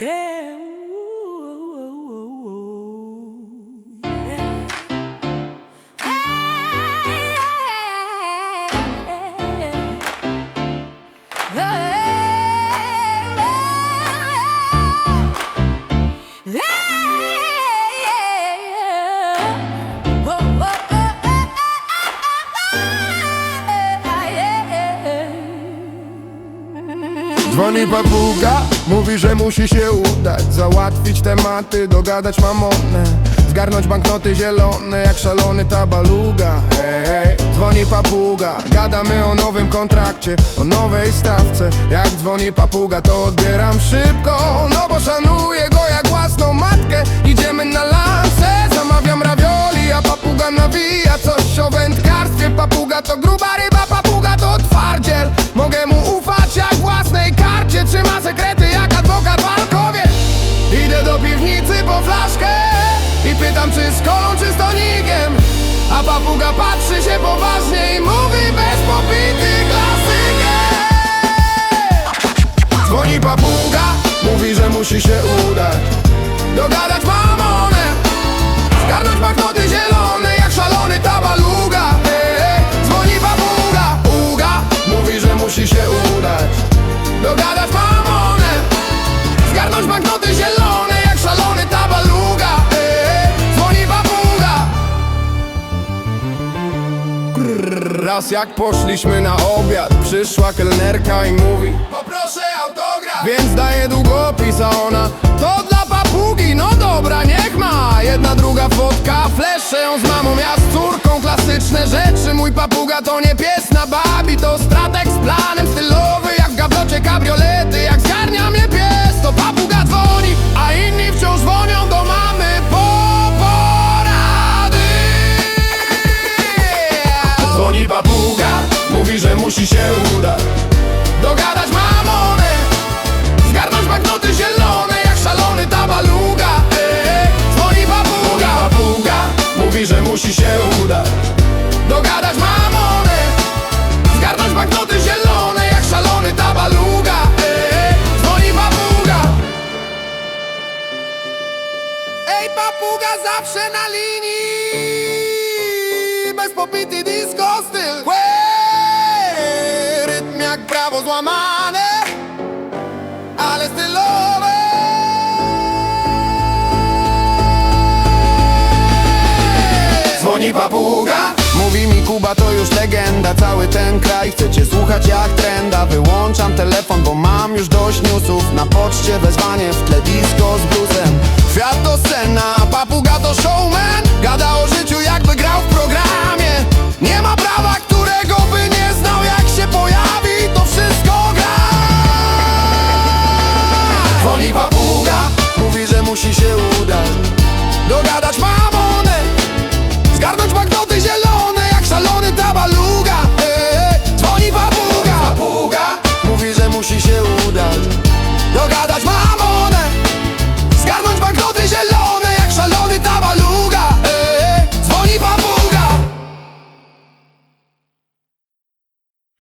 Good. Dzwoni papuga, mówi, że musi się udać. Załatwić tematy, dogadać mamonę. Zgarnąć banknoty zielone, jak szalony tabaluga hej, hej. Dzwoni papuga, gadamy o nowym kontrakcie O nowej stawce. Jak dzwoni papuga, to odbieram szybko No bo szanuję go jak własną matkę. Idziemy na lansę, zamawiam ravioli A papuga nawija coś o wędkarstwie. Papuga to gruba papuga patrzy się poważnie i mówi bez popity klasykę. Dzwoni papuga, mówi, że musi się udać. Dogadać mamonę Raz jak poszliśmy na obiad Przyszła kelnerka i mówi Poproszę autograf. Więc daję długopis, a ona To dla papugi, no dobra, niech ma. Jedna, druga fotka, fleszę ją z mamą. Ja z córką, klasyczne rzeczy Mój papuga to nie pies na babi To strateg z planem stylowy mówi, że musi się udać Dogadać mamonę Zgarnąć banknoty zielone jak szalony tabaluga Ej, ej, Dzwoni papuga, papuga Mówi, że musi się udać Dogadać mamonę Zgarnąć banknoty zielone jak szalony tabaluga Ej, ej, Dzwoni papuga Ej, papuga zawsze na linii Bez popity disco styl prawo złamane Ale stylowe. Dzwoni papuga. Mówi mi Kuba to już legenda. Cały ten kraj chcecie słuchać jak trenda. Wyłączam telefon, bo mam już dość newsów. Na poczcie wezwanie w tle disco z bluesem. Kwiat to scena, papuga to showman. Gada o dzwoni papuga Mówi, że musi się udać. Dogadać mamonę Zgarnąć magnoty zielone Jak szalony tabaluga e, e, Dzwoni papuga Papuga Mówi, że musi się udać. Dogadać mamonę